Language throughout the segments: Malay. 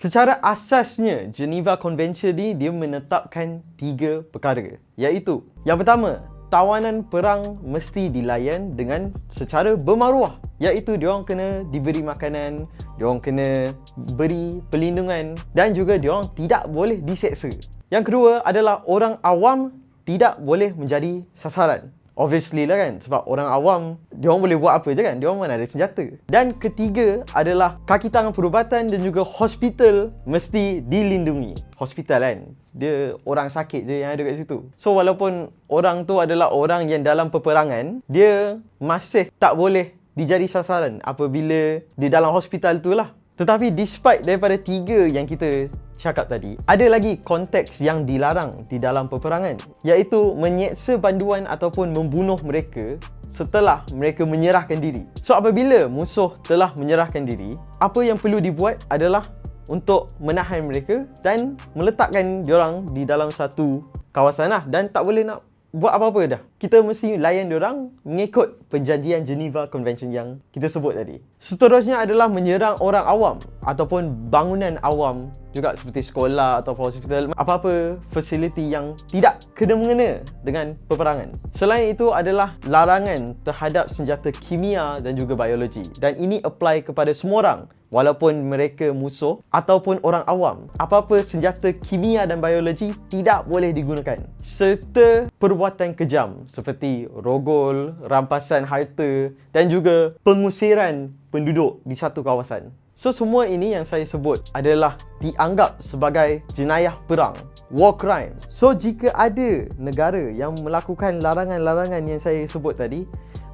Secara asasnya, Geneva Convention ni dia menetapkan tiga perkara. Iaitu, yang pertama, tawanan perang mesti dilayan dengan secara bermaruah iaitu diorang kena diberi makanan, diorang kena beri perlindungan dan juga diorang tidak boleh diseksa. Yang kedua adalah orang awam tidak boleh menjadi sasaran. Obviously lah kan Sebab orang awam Dia orang boleh buat apa je kan? Dia orang mana ada senjata. Dan ketiga adalah Kaki tangan perubatan dan juga hospital Mesti dilindungi. Hospital kan? Dia orang sakit je yang ada kat situ. So walaupun orang tu adalah orang yang dalam peperangan Dia masih tak boleh dijadi sasaran Apabila di dalam hospital tu lah. Tetapi despite daripada tiga yang kita cakap tadi, ada lagi konteks yang dilarang di dalam peperangan, iaitu menyeksa banduan ataupun membunuh mereka setelah mereka menyerahkan diri. So apabila musuh telah menyerahkan diri, apa yang perlu dibuat adalah untuk menahan mereka dan meletakkan diorang di dalam satu kawasan lah dan tak boleh nak buat apa-apa dah. Kita mesti layan orang mengikut perjanjian Geneva Convention yang kita sebut tadi. Seterusnya adalah menyerang orang awam ataupun bangunan awam juga seperti sekolah atau hospital apa-apa fasiliti yang tidak kena mengena dengan peperangan. Selain itu adalah larangan terhadap senjata kimia dan juga biologi dan ini apply kepada semua orang walaupun mereka musuh ataupun orang awam. Apa-apa senjata kimia dan biologi tidak boleh digunakan. Serta perbuatan kejam seperti rogol, rampasan harta dan juga pengusiran penduduk di satu kawasan. So semua ini yang saya sebut adalah dianggap sebagai jenayah perang, war crime. So jika ada negara yang melakukan larangan-larangan yang saya sebut tadi,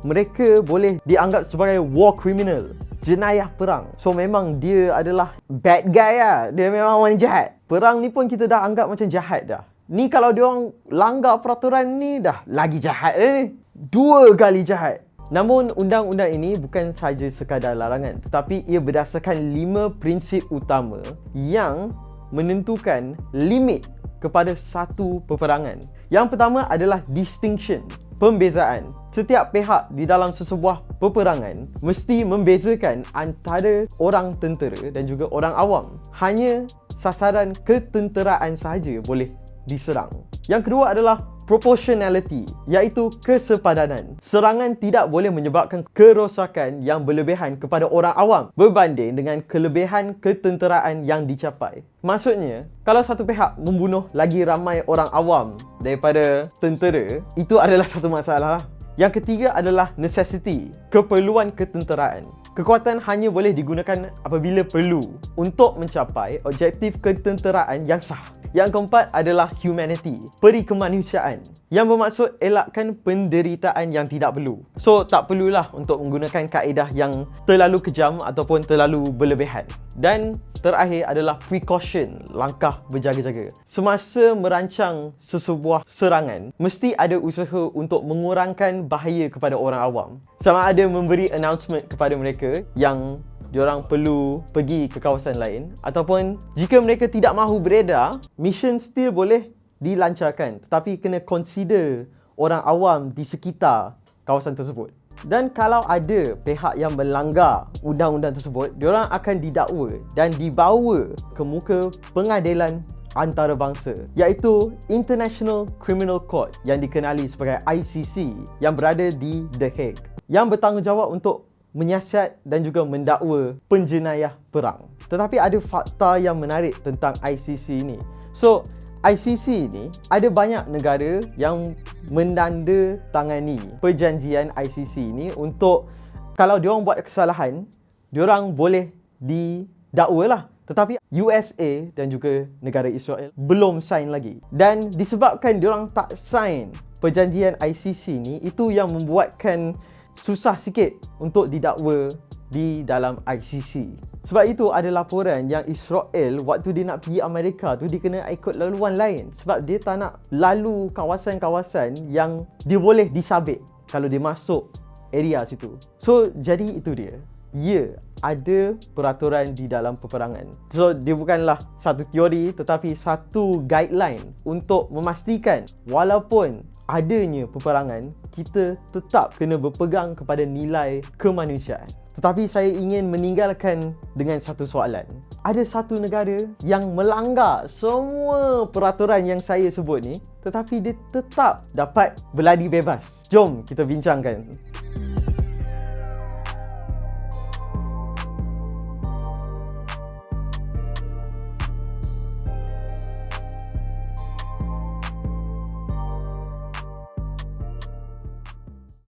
mereka boleh dianggap sebagai war criminal jenayah perang. So memang dia adalah bad guy lah. Dia memang orang jahat. Perang ni pun kita dah anggap macam jahat dah. Ni kalau dia orang langgar peraturan ni dah lagi jahat ni. Dua kali jahat. Namun undang-undang ini bukan sahaja sekadar larangan tetapi ia berdasarkan lima prinsip utama yang menentukan limit kepada satu peperangan. Yang pertama adalah distinction pembezaan. Setiap pihak di dalam sesebuah peperangan mesti membezakan antara orang tentera dan juga orang awam. Hanya sasaran ketenteraan sahaja boleh diserang. Yang kedua adalah proportionality iaitu kesepadanan. Serangan tidak boleh menyebabkan kerosakan yang berlebihan kepada orang awam berbanding dengan kelebihan ketenteraan yang dicapai. Maksudnya, kalau satu pihak membunuh lagi ramai orang awam daripada tentera, itu adalah satu masalah. Yang ketiga adalah necessity, keperluan ketenteraan. Kekuatan hanya boleh digunakan apabila perlu untuk mencapai objektif ketenteraan yang sah. Yang keempat adalah humanity, peri kemanusiaan yang bermaksud elakkan penderitaan yang tidak perlu. So, tak perlulah untuk menggunakan kaedah yang terlalu kejam ataupun terlalu berlebihan. Dan terakhir adalah precaution, langkah berjaga-jaga. Semasa merancang sesebuah serangan, mesti ada usaha untuk mengurangkan bahaya kepada orang awam. Sama ada memberi announcement kepada mereka yang diorang perlu pergi ke kawasan lain ataupun jika mereka tidak mahu beredar, mission still boleh dilancarkan tetapi kena consider orang awam di sekitar kawasan tersebut. Dan kalau ada pihak yang melanggar undang-undang tersebut, diorang akan didakwa dan dibawa ke muka pengadilan antarabangsa iaitu International Criminal Court yang dikenali sebagai ICC yang berada di The Hague yang bertanggungjawab untuk menyiasat dan juga mendakwa penjenayah perang. Tetapi ada fakta yang menarik tentang ICC ini. So, ICC ini ada banyak negara yang mendanda tangani perjanjian ICC ini untuk kalau diorang buat kesalahan, diorang boleh didakwa lah. Tetapi USA dan juga negara Israel belum sign lagi. Dan disebabkan diorang tak sign perjanjian ICC ni, itu yang membuatkan susah sikit untuk didakwa di dalam ICC. Sebab itu ada laporan yang Israel waktu dia nak pergi Amerika tu dia kena ikut laluan lain sebab dia tak nak lalu kawasan-kawasan yang dia boleh disabit kalau dia masuk area situ. So jadi itu dia. Ya, ada peraturan di dalam peperangan. So dia bukanlah satu teori tetapi satu guideline untuk memastikan walaupun adanya peperangan kita tetap kena berpegang kepada nilai kemanusiaan. Tetapi saya ingin meninggalkan dengan satu soalan. Ada satu negara yang melanggar semua peraturan yang saya sebut ni tetapi dia tetap dapat berlari bebas. Jom kita bincangkan.